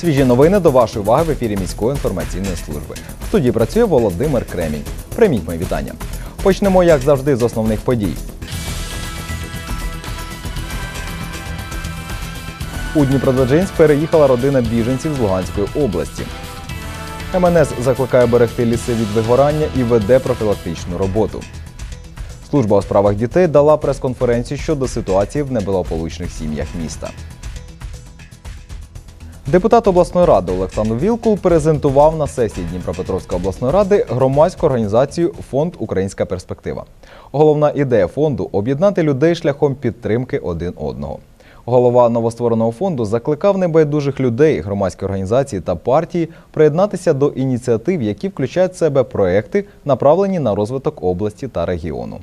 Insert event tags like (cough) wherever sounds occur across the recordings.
Свіжі новини до вашої уваги в ефірі міської інформаційної служби. В студії працює Володимир Кремінь. Прийміть мої вітання. Почнемо, як завжди, з основних подій. У Дніпродзержинськ переїхала родина біженців з Луганської області. МНС закликає берегти ліси від вигорання і веде профілактичну роботу. Служба у справах дітей дала прес-конференцію щодо ситуації в неблагополучних сім'ях міста. Депутат обласної ради Олександр Вілкул презентував на сесії Дніпропетровської обласної ради громадську організацію Фонд Українська перспектива. Головна ідея фонду об'єднати людей шляхом підтримки один одного. Голова новоствореного фонду закликав небайдужих людей, громадські організації та партії приєднатися до ініціатив, які включають в себе проекти, направлені на розвиток області та регіону.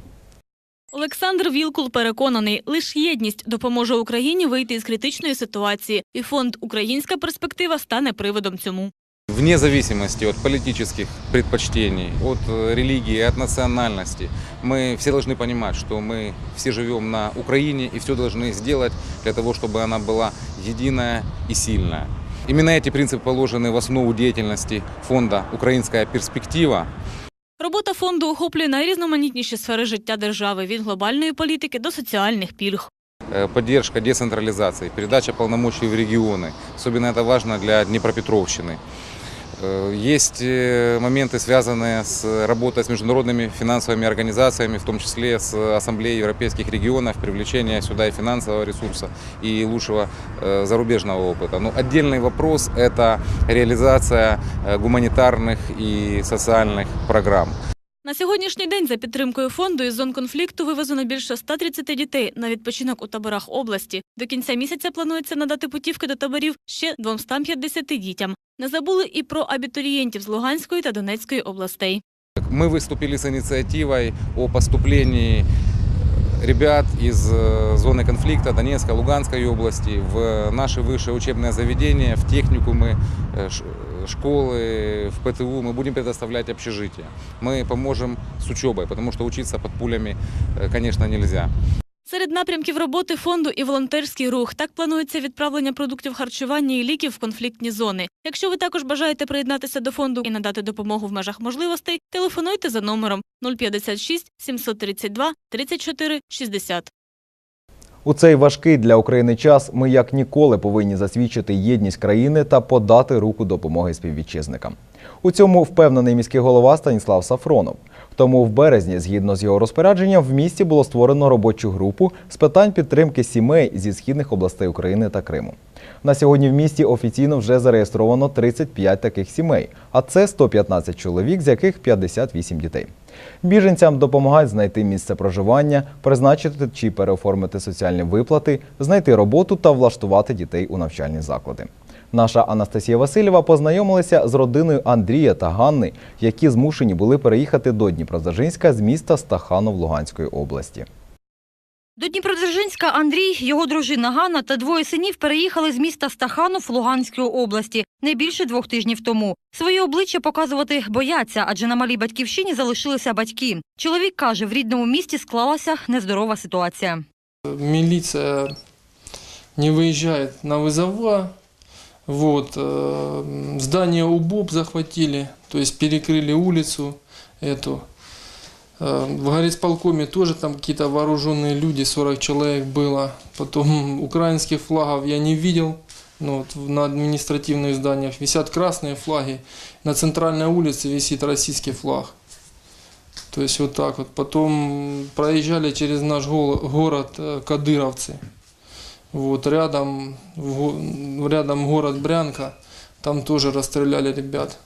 Олександр Вілкул переконаний, лише єдність допоможе Україні вийти із критичної ситуації, і фонд Українська перспектива стане приводом цьому. Вне зависимости от политических предпочтений, от э, религии, от национальности, мы все должны понимать, что мы все живем на Украине и все должны сделать для того, чтобы она была единая и сильная. Именно эти принципы положены в основу деятельности фонда «Украинская перспектива». Робота фонду охоплює найрізноманітніші сфери життя держави від глобальної політики до соціальних пільг. Э, Поддержка децентрализации, передача полномочий в регионы. Особенно это важно для Днепропетровщины. Э, Есть э, моменты, связанные с работой с международными финансовыми организациями, в том числе с Ассамблеей европейских регионов, привлечение сюда и финансового ресурса, и лучшего э, зарубежного опыта. Но отдельный вопрос – это реализация э, гуманитарных и социальных программ. На сьогоднішній день за підтримкою фонду із зон конфлікту вивезено більше 130 дітей на відпочинок у таборах області. До кінця місяця планується надати путівки до таборів ще 250 дітям. Не забули і про абітурієнтів з Луганської та Донецької областей. Мы выступили с инициативой о поступлении ребят из э, зоны конфликта Донецкой, Луганской области в наши высшие учебные заведения, в техникумы, э, ш- школы, в ПТУ. Мы будем предоставлять общежитие. Мы поможем с учебой, потому что учиться под пулями, э, конечно, нельзя. Серед напрямків роботи фонду і волонтерський рух. Так планується відправлення продуктів харчування і ліків в конфліктні зони. Якщо ви також бажаєте приєднатися до фонду і надати допомогу в межах можливостей, телефонуйте за номером 056 732 34 60. У цей важкий для України час ми як ніколи повинні засвідчити єдність країни та подати руку допомоги співвітчизникам. У цьому впевнений міський голова Станіслав Сафронов. Тому в березні, згідно з його розпорядженням, в місті було створено робочу групу з питань підтримки сімей зі східних областей України та Криму. На сьогодні в місті офіційно вже зареєстровано 35 таких сімей, а це 115 чоловік, з яких 58 дітей. Біженцям допомагають знайти місце проживання, призначити чи переоформити соціальні виплати, знайти роботу та влаштувати дітей у навчальні заклади. Наша Анастасія Васильєва познайомилася з родиною Андрія та Ганни, які змушені були переїхати до Дніпродзержинська з міста Стаханов Луганської області. До Дніпродзержинська Андрій, його дружина Ганна та двоє синів переїхали з міста Стаханов Луганської області не більше двох тижнів тому. Своє обличчя показувати бояться, адже на малій батьківщині залишилися батьки. Чоловік каже, в рідному місті склалася нездорова ситуація. милиция не выезжает на вызова. Вот, э, здание УБОП захватили, то есть перекрыли улицу эту. Э, В горисполкоме тоже там какие-то вооруженные люди, 40 человек было. Потом украинских флагов я не видел. Ну, вот в- на административных зданиях висят красные флаги. На центральной улице висит российский флаг. То есть вот так вот. Потом проезжали через наш гол- город э, Кадыровцы. Вот рядом, в го- рядом город Брянка. Там тоже расстреляли ребят.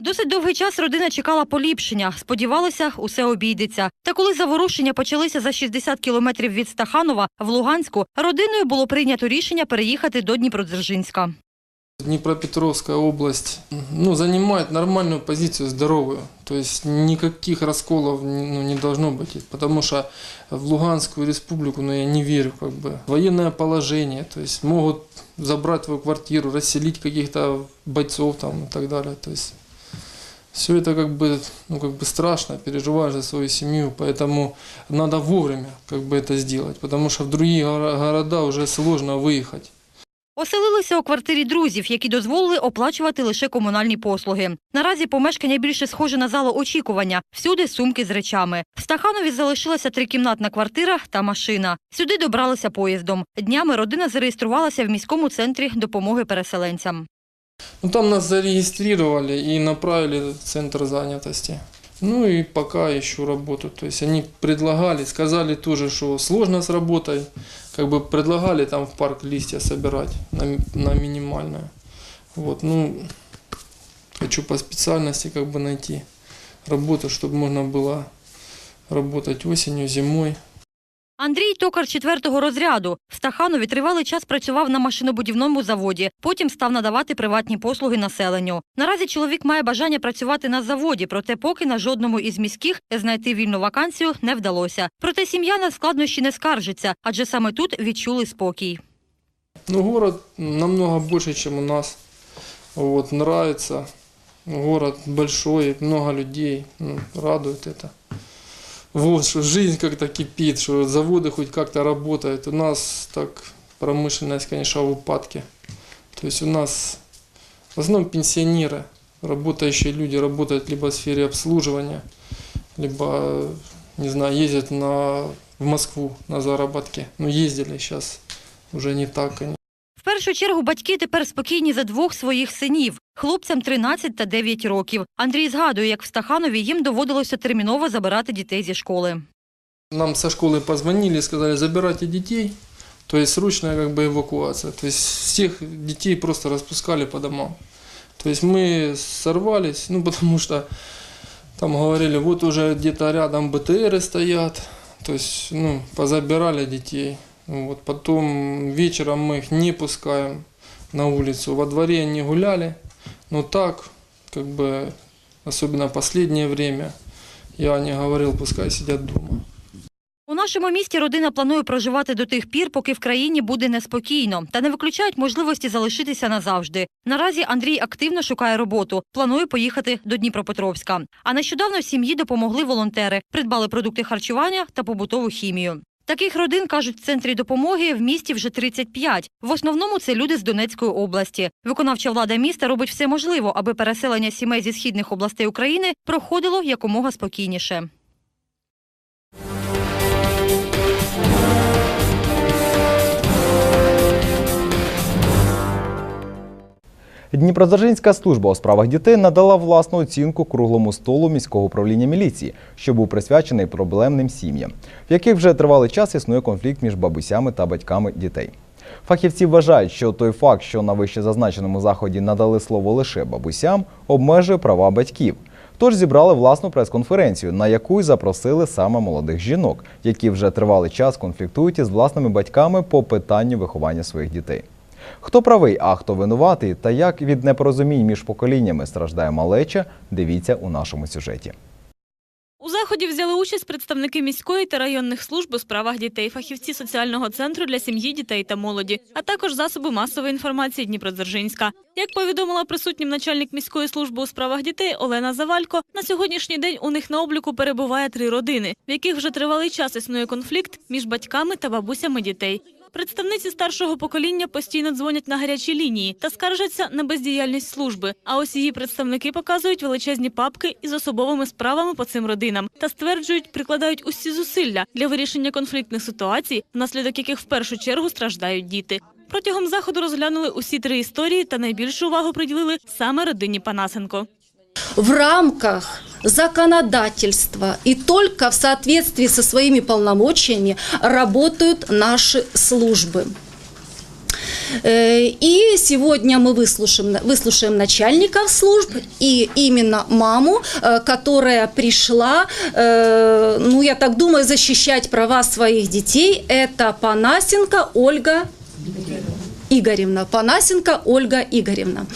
Досить довгий час родина чекала поліпшення. Сподівалися, усе обійдеться. Та коли заворушення почалися за 60 кілометрів від Стаханова в Луганську, родиною було прийнято рішення переїхати до Дніпродзержинська. Днепропетровская область ну, занимает нормальную позицию, здоровую. То есть никаких расколов ну, не должно быть. Потому что в Луганскую республику, ну, я не верю, как бы. Военное положение, то есть могут забрать твою квартиру, расселить каких-то бойцов там и так далее. То есть все это как бы, ну, как бы страшно, переживаешь за свою семью, поэтому надо вовремя как бы это сделать, потому что в другие горо- города уже сложно выехать. Оселилися у квартирі друзів, які дозволили оплачувати лише комунальні послуги. Наразі помешкання більше схоже на залу очікування. Всюди сумки з речами. В Стаханові залишилася трикімнатна квартира та машина. Сюди добралися поїздом. Днями родина зареєструвалася в міському центрі допомоги переселенцям. Ну, там нас зарегистрировали и направили в центр занятости. Ну и пока ищу работу. То есть они предлагали, сказали тоже, что сложно с работой. Как бы предлагали там в парк листья собирать на, ми- на минимальное. Вот, ну, хочу по специальности как бы найти работу, чтобы можно было работать осенью, зимой. Андрій токар четвертого розряду. В Стаханові тривалий час працював на машинобудівному заводі. Потім став надавати приватні послуги населенню. Наразі чоловік має бажання працювати на заводі, проте поки на жодному із міських знайти вільну вакансію не вдалося. Проте сім'я на складнощі не скаржиться, адже саме тут відчули спокій. Ну, город намного больше, чем у нас. Вот, нравится. Город большой, много людей. Ну, радует это. Вот, что жизнь как-то кипит, что заводы хоть как-то работают. У нас так промышленность, конечно, в упадке. То есть у нас в основном пенсионеры, работающие люди работают либо в сфере обслуживания, либо, не знаю, ездят на, в Москву на заработки. Ну, ездили сейчас, уже не так, конечно. В першу чергу батьки тепер спокійні за двох своїх синів. Хлопцям 13 та 9 років. Андрій згадує, як в Стаханові їм доводилося терміново забирати дітей зі школи. Нам со школы позвонили, сказали, забирайте детей. То есть срочная как бы эвакуация. То есть всех детей просто распускали по домам. То есть мы сорвались, ну потому что там говорили, вот уже где-то рядом БТРы стоят. То есть, ну, позабирали детей. Вот, потом вечером мы их не пускаем на улицу. Во дворе они гуляли. Но так, как бы, особенно последнее время, я не говорил, пускай сидят дома. У нашому місті родина планує проживати до тих пір, поки в країні буде неспокійно, та не виключають можливості залишитися назавжди. Наразі Андрій активно шукає роботу. Планує поїхати до Дніпропетровська. А нещодавно сім'ї допомогли волонтери, придбали продукти харчування та побутову хімію. Таких родин, кажуть, в центрі допомоги в місті вже 35. В основному це люди з Донецької області. Виконавча влада міста робить все можливе, аби переселення сімей зі східних областей України проходило якомога спокійніше. Дніпродзержинська служба у справах дітей надала власну оцінку круглому столу міського управління міліції, що був присвячений проблемним сім'ям, в яких вже тривалий час існує конфлікт між бабусями та батьками дітей. Фахівці вважають, що той факт, що на вище зазначеному заході надали слово лише бабусям, обмежує права батьків. Тож зібрали власну прес-конференцію, на яку й запросили саме молодих жінок, які вже тривалий час конфліктують із власними батьками по питанню виховання своїх дітей. Хто правий, а хто винуватий, та як від непорозумінь між поколіннями страждає малеча, дивіться у нашому сюжеті. У заході взяли участь представники міської та районних служб у справах дітей, фахівці соціального центру для сім'ї, дітей та молоді, а також засоби масової інформації Дніпродзержинська. Як повідомила присутнім начальник міської служби у справах дітей Олена Завалько, на сьогоднішній день у них на обліку перебуває три родини, в яких вже тривалий час існує конфлікт між батьками та бабусями дітей. Представниці старшого покоління постійно дзвонять на гарячі лінії та скаржаться на бездіяльність служби. А ось її представники показують величезні папки із особовими справами по цим родинам та стверджують, прикладають усі зусилля для вирішення конфліктних ситуацій, внаслідок яких в першу чергу страждають діти. Протягом заходу розглянули усі три історії та найбільшу увагу приділили саме родині Панасенко. в рамках законодательства и только в соответствии со своими полномочиями работают наши службы. Э, И сегодня мы выслушаем, выслушаем начальников служб и именно маму, э, которая пришла, э, ну я так думаю, защищать права своих детей. Это Панасенко Ольга Игоревна, Панасенко Ольга Игоревна.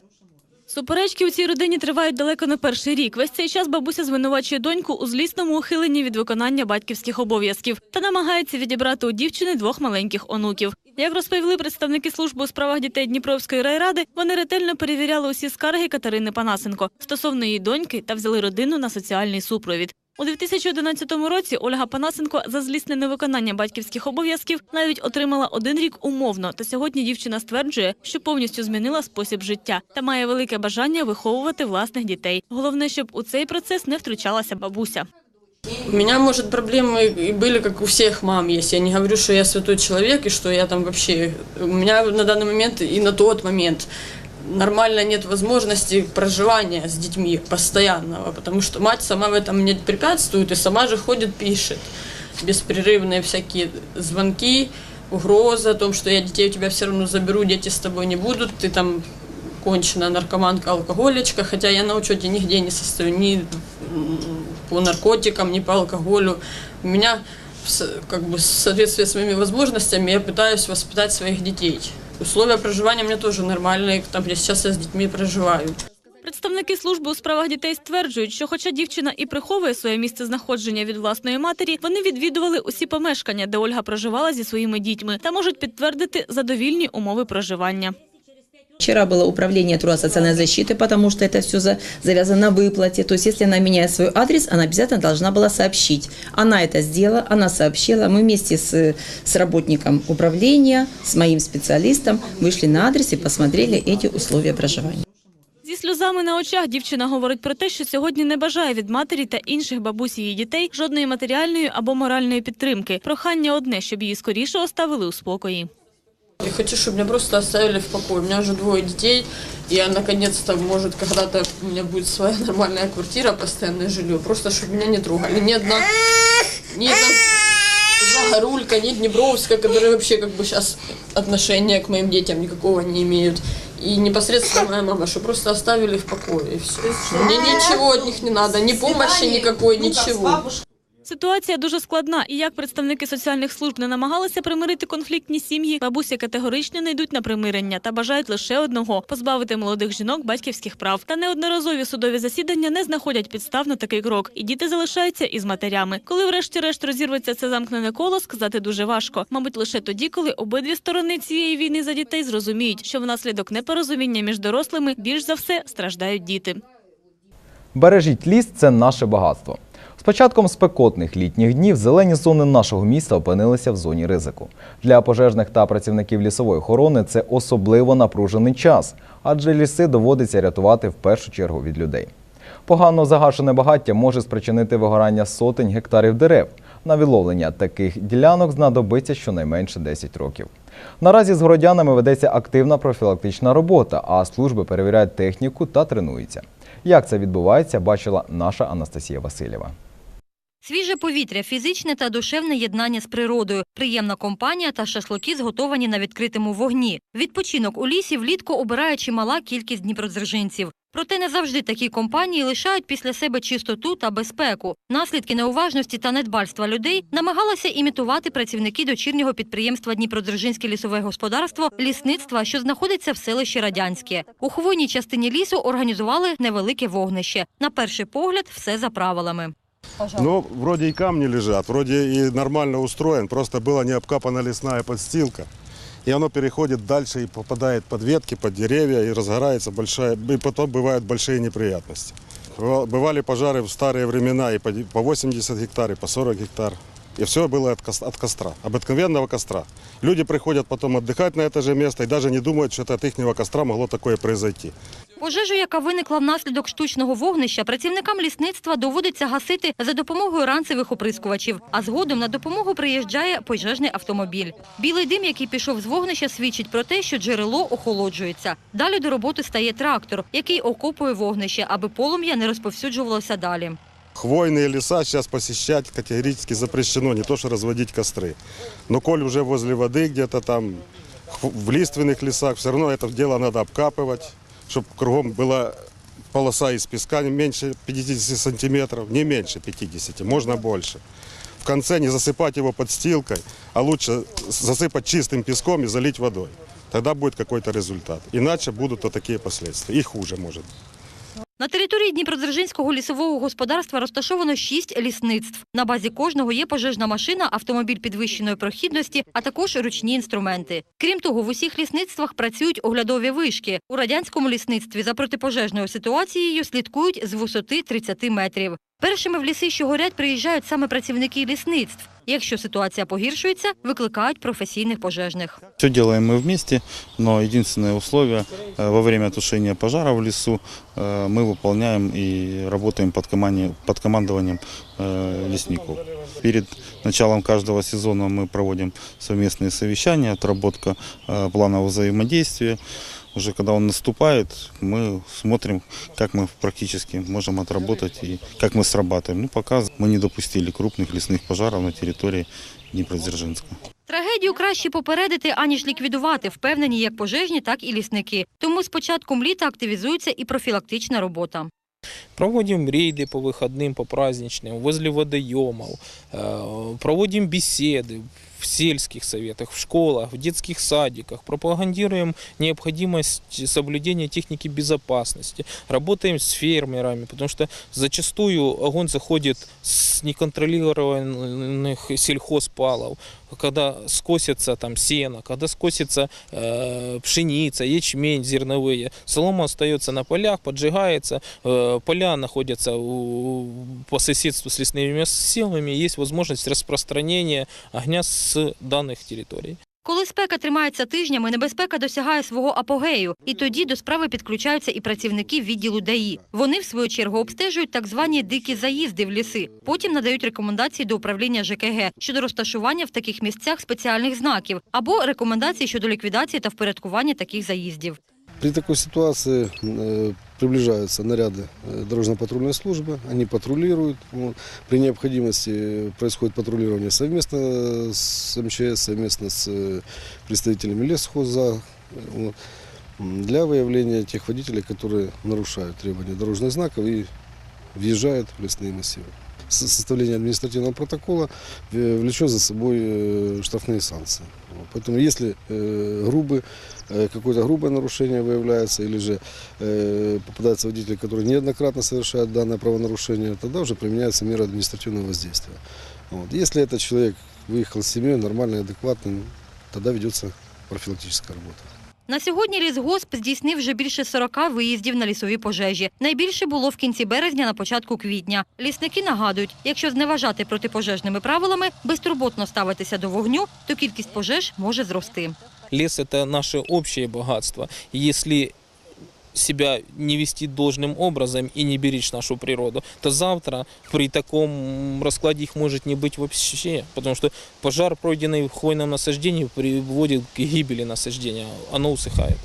Суперечки у цій родині тривають далеко не перший рік. Весь цей час бабуся звинувачує доньку у злісному ухиленні від виконання батьківських обов'язків та намагається відібрати у дівчини двох маленьких онуків. Як розповіли представники служби у справах дітей Дніпровської райради, вони ретельно перевіряли усі скарги Катерини Панасенко стосовно її доньки та взяли родину на соціальний супровід. У 2011 році Ольга Панасенко за злісне невиконання батьківських обов'язків навіть отримала один рік умовно. Та сьогодні дівчина стверджує, що повністю змінила спосіб життя та має велике бажання виховувати власних дітей. Головне, щоб у цей процес не втручалася бабуся. У меня, может, проблемы и были, как у всех мам есть. Я не говорю, что я святой человек и что я там вообще... У меня на данный момент и на тот момент нормально нет возможности проживания с детьми постоянного, потому что мать сама в этом мне препятствует и сама же ходит, пишет. Беспрерывные всякие звонки, угрозы о том, что я детей у тебя все равно заберу, дети с тобой не будут, ты там конченая наркоманка, алкоголичка, хотя я на учете нигде не состою, ни по наркотикам, ни по алкоголю. У меня как бы в соответствии с моими возможностями я пытаюсь воспитать своих детей. Условия проживания меня тоже нормальные, там я сейчас я с детьми проживаю. Представники служби у справах дітей стверджують, що хоча дівчина і приховує своє місце знаходження від власної матері, вони відвідували усі помешкання, де Ольга проживала зі своїми дітьми, та можуть підтвердити задовільні умови проживання. Вчера было управление труда социальной защиты, потому что это все завязано на выплате. То есть, если она меняет свой адрес, она обязательно должна была сообщить. Она это сделала, она сообщила. Мы вместе с, с работником управления, с моим специалистом вышли на адрес и посмотрели эти условия проживания. Зі сльозами на очах дівчина говорить про те, що сьогодні не бажає від матері та інших бабусі її дітей жодної матеріальної або моральної підтримки. Прохання одне, щоб її скоріше оставили у спокої. Я хочу, чтобы меня просто оставили в покое. У меня уже двое детей, и я наконец-то, может, когда-то у меня будет своя (laughs) нормальная квартира, постоянное жилье. Просто, чтобы меня не трогали. Ни одна, ни одна Загорулька, ни Днепровская, которые вообще как бы сейчас отношения к моим детям никакого не имеют. И непосредственно моя мама, что просто оставили в покое, и все. Мне ничего от них не надо, ни помощи никакой, ничего. Ситуація дуже складна, і як представники соціальних служб не намагалися примирити конфліктні сім'ї, бабусі категорично не йдуть на примирення та бажають лише одного позбавити молодих жінок батьківських прав. Та неодноразові судові засідання не знаходять підстав на такий крок, і діти залишаються із матерями. Коли, врешті-решт, розірветься це замкнене коло, сказати дуже важко. Мабуть, лише тоді, коли обидві сторони цієї війни за дітей зрозуміють, що внаслідок непорозуміння між дорослими більш за все страждають діти. Бережіть ліс це наше багатство. З початком спекотних літніх днів зелені зони нашого міста опинилися в зоні ризику. Для пожежних та працівників лісової охорони це особливо напружений час, адже ліси доводиться рятувати в першу чергу від людей. Погано загашене багаття може спричинити вигорання сотень гектарів дерев. На відловлення таких ділянок знадобиться щонайменше 10 років. Наразі з городянами ведеться активна профілактична робота, а служби перевіряють техніку та тренуються. Як це відбувається, бачила наша Анастасія Васильєва. Свіже повітря, фізичне та душевне єднання з природою, приємна компанія та шашлики зготовані на відкритому вогні. Відпочинок у лісі влітку обирає чимала кількість дніпродзержинців. Проте не завжди такі компанії лишають після себе чистоту та безпеку. Наслідки неуважності та недбальства людей намагалися імітувати працівники дочірнього підприємства Дніпродзержинське лісове господарство лісництва, що знаходиться в селищі Радянське. У хвойній частині лісу організували невелике вогнище. На перший погляд, все за правилами. Ну, вроде и камни лежат, вроде и нормально устроен, просто была не обкапана лесная подстилка. И оно переходит дальше и попадает под ветки, под деревья, и разгорается большая, и потом бывают большие неприятности. Быва- Бывали пожары в старые времена и по де- по 80 гектар, и по 40 гектар. И все было от кос- от костра, обыкновенного костра. Люди приходят потом отдыхать на это же место и даже не думают, что это от их костра могло такое произойти. Пожежу, яка виникла внаслідок штучного вогнища, працівникам лісництва доводиться гасити за допомогою ранцевих оприскувачів, а згодом на допомогу приїжджає пожежний автомобіль. Білий дим, який пішов з вогнища, свідчить про те, що джерело охолоджується. Далі до роботи стає трактор, який окопує вогнище, аби полум'я не розповсюджувалося далі. Хвойные леса сейчас посещать категорически запрещено, не то что разводить костры. Но коль уже возле воды где-то там, в лиственных лесах, все равно это дело надо обкапывать, чтобы кругом была полоса из песка не меньше 50 сантиметров, не меньше 50, можно больше. В конце не засыпать его подстилкой, а лучше засыпать чистым песком и залить водой. тогда будет какой-то результат. Иначе будут вот такие последствия. И хуже может быть. На території Дніпродзержинського лісового господарства розташовано шість лісництв. На базі кожного є пожежна машина, автомобіль підвищеної прохідності, а також ручні інструменти. Крім того, в усіх лісництвах працюють оглядові вишки. У радянському лісництві за протипожежною ситуацією слідкують з висоти 30 метрів. Першими в ліси, що горять, приїжджають саме працівники лісництв. Якщо ситуація погіршується, викликають професійних пожежних. Все делаем мы вместе, но единственное условие э, во время тушения пожара в лесу э, мы выполняем и работаем под, команде- под командованием э, лесников. Перед началом каждого сезона мы проводим совместные совещания, отработка э, плана взаимодействия. Уже когда он наступает, мы смотрим, как мы практически можем отработать и как мы срабатываем. Ну, пока мы не допустили крупных лесных пожаров на территории Днепродзержинска. Трагедію краще попередити, аніж ліквідувати, впевнені як пожежні, так і лісники. Тому з початком літа активізується і профілактична робота. Проводим рейды по выходным, по праздничным, возле водоемов, э, проводим беседы в сельских советах, в школах, в детских садиках, пропагандируем необходимость соблюдения техники безопасности, работаем с фермерами, потому что зачастую огонь заходит с неконтролируемых сельхозпалов, когда скосится там сено, когда скосится э, пшеница, ячмень зерновые, солома остается на полях, поджигается, э, поля находятся у- по соседству с лесными массивами, есть возможность распространения огня с данных территорий. Коли спека тримається тижнями, небезпека досягає свого апогею, і тоді до справи підключаються і працівники відділу ДАІ. Вони, в свою чергу, обстежують так звані дикі заїзди в ліси. Потім надають рекомендації до управління ЖКГ щодо розташування в таких місцях спеціальних знаків або рекомендації щодо ліквідації та впорядкування таких заїздів. При такой ситуации э, приближаются наряды э, дорожно-патрульной службы, они патрулируют. При необходимости происходит патрулирование совместно с МЧС, совместно с э, представителями лесхоза для выявления тех водителей, которые нарушают требования дорожных знаков и въезжают в лесные массивы. Составление административного протокола э, влечет за собой штрафные санкции. Вот. Поэтому если э, грубый э, какое-то грубое нарушение выявляется, или же э, попадаются водители, которые неоднократно совершают данное правонарушение, тогда уже применяется мера административного воздействия. Вот. Если этот человек выехал с семьей, нормальный, адекватный, тогда ведется профилактическая работа. На сьогодні лісгосп здійснив вже більше 40 виїздів на лісові пожежі. Найбільше було в кінці березня на початку квітня. Лісники нагадують, якщо зневажати протипожежними правилами, безтурботно ставитися до вогню, то кількість пожеж може зрости. Лес – это наше общее богатство. Если себя не вести должным образом и не беречь нашу природу, то завтра при таком раскладе их может не быть вообще. Потому что пожар, пройденный в хвойном насаждении, приводит к гибели насаждения. Оно усыхает.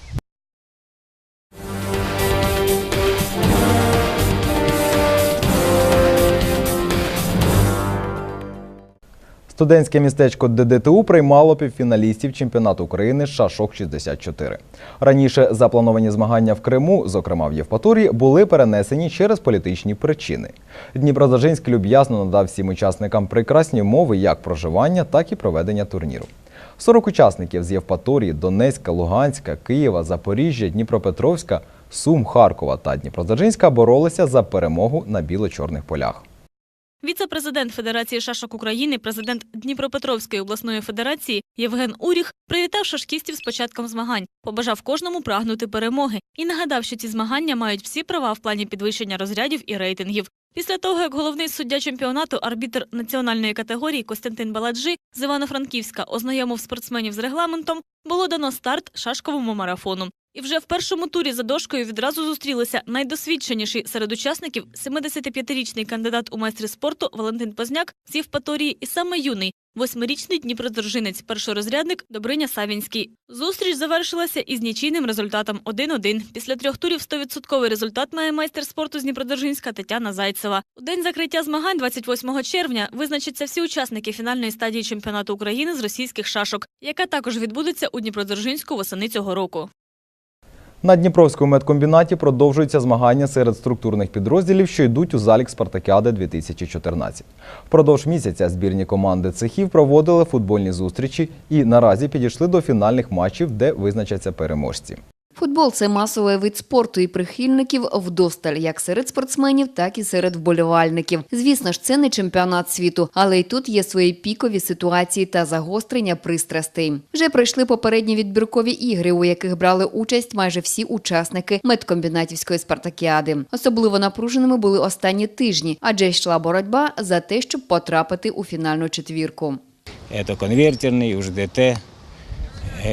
Студентське містечко ДДТУ приймало півфіналістів чемпіонату України Шашок 64. Раніше заплановані змагання в Криму, зокрема в Євпаторії, були перенесені через політичні причини. Дніпродзержинськ люб'язно надав всім учасникам прекрасні умови як проживання, так і проведення турніру. 40 учасників з Євпаторії, Донецька, Луганська, Києва, Запоріжжя, Дніпропетровська, Сум, Харкова та Дніпродзержинська боролися за перемогу на біло-чорних полях. Віце-президент Федерації шашок України, президент Дніпропетровської обласної федерації Євген Уріх привітав шашкістів з початком змагань, побажав кожному прагнути перемоги і нагадав, що ці змагання мають всі права в плані підвищення розрядів і рейтингів. Після того, як головний суддя чемпіонату, арбітр національної категорії Костянтин Баладжи з Івано-Франківська ознайомив спортсменів з регламентом, було дано старт шашковому марафону. І вже в першому турі за дошкою відразу зустрілися найдосвідченіший серед учасників 75-річний кандидат у майстри спорту Валентин Позняк з Євпаторії і саме юний восьмирічний дніпродзержинець, першорозрядник Добриня Савінський. Зустріч завершилася із нічийним результатом 1-1. Після трьох турів 100% результат має майстер спорту з Дніпродзержинська Тетяна Зайцева. У день закриття змагань 28 червня визначаться всі учасники фінальної стадії чемпіонату України з російських шашок, яка також відбудеться у Дніпродзержинську восени цього року. На Дніпровському медкомбінаті продовжуються змагання серед структурних підрозділів, що йдуть у залік Спартакіади 2014. Впродовж місяця збірні команди цехів проводили футбольні зустрічі і наразі підійшли до фінальних матчів, де визначаться переможці. Футбол це масовий вид спорту і прихильників вдосталь, як серед спортсменів, так і серед вболівальників. Звісно ж, це не чемпіонат світу, але й тут є свої пікові ситуації та загострення пристрастей. Вже пройшли попередні відбіркові ігри, у яких брали участь майже всі учасники медкомбінатівської спартакіади. Особливо напруженими були останні тижні, адже йшла боротьба за те, щоб потрапити у фінальну четвірку. Это конвертерный, УЖДТ,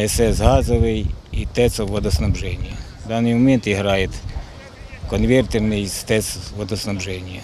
СС газовый и ТЭЦ водоснабжения. В данный момент играет конвертерный с ТЭЦ водоснабжения.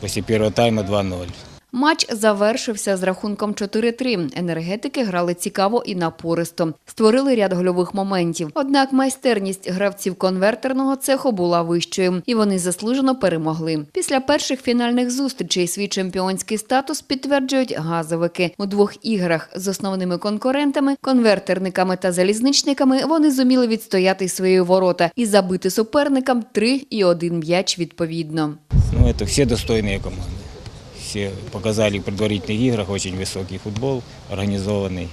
После первого тайма 2-0. Матч завершився з рахунком 4-3. Енергетики грали цікаво і напористо. Створили ряд гольових моментів. Однак майстерність гравців конвертерного цеху була вищою, і вони заслужено перемогли. Після перших фінальних зустрічей свій чемпіонський статус підтверджують газовики. У двох іграх з основними конкурентами, конвертерниками та залізничниками, вони зуміли відстояти свої ворота і забити суперникам 3 і 1 м'яч відповідно. Ну, это все достойные команды. Все показали в предварительных играх очень высокий футбол, организованный.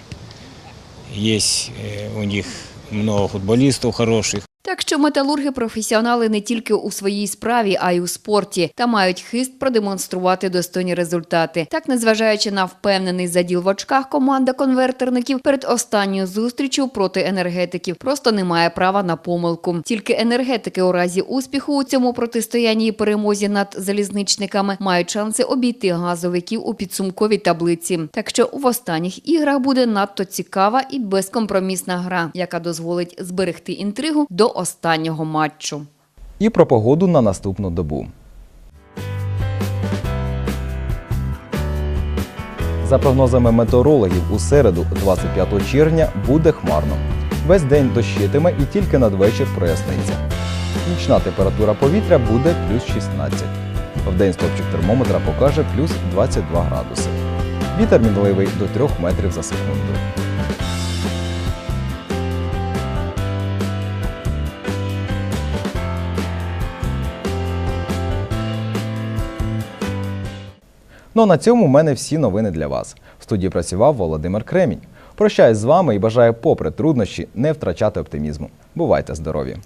Есть э, у них много футболистов хороших. Так що металурги професіонали не тільки у своїй справі, а й у спорті та мають хист продемонструвати достойні результати. Так, незважаючи на впевнений заділ в очках, команда конвертерників перед останньою зустрічю проти енергетиків просто не має права на помилку. Тільки енергетики у разі успіху у цьому протистоянні і перемозі над залізничниками мають шанси обійти газовиків у підсумковій таблиці. Так що в останніх іграх буде надто цікава і безкомпромісна гра, яка дозволить зберегти інтригу до останнього матчу. І про погоду на наступну добу. За прогнозами метеорологів, у середу, 25 червня, буде хмарно. Весь день дощитиме і тільки надвечір проясниться. Нічна температура повітря буде плюс 16. Вдень стопчик термометра покаже плюс 22 градуси. Вітер мінливий до 3 метрів за секунду. Ну а на цьому в мене всі новини для вас. В студії працював Володимир Кремінь. Прощаюсь з вами і бажаю, попри труднощі, не втрачати оптимізму. Бувайте здорові!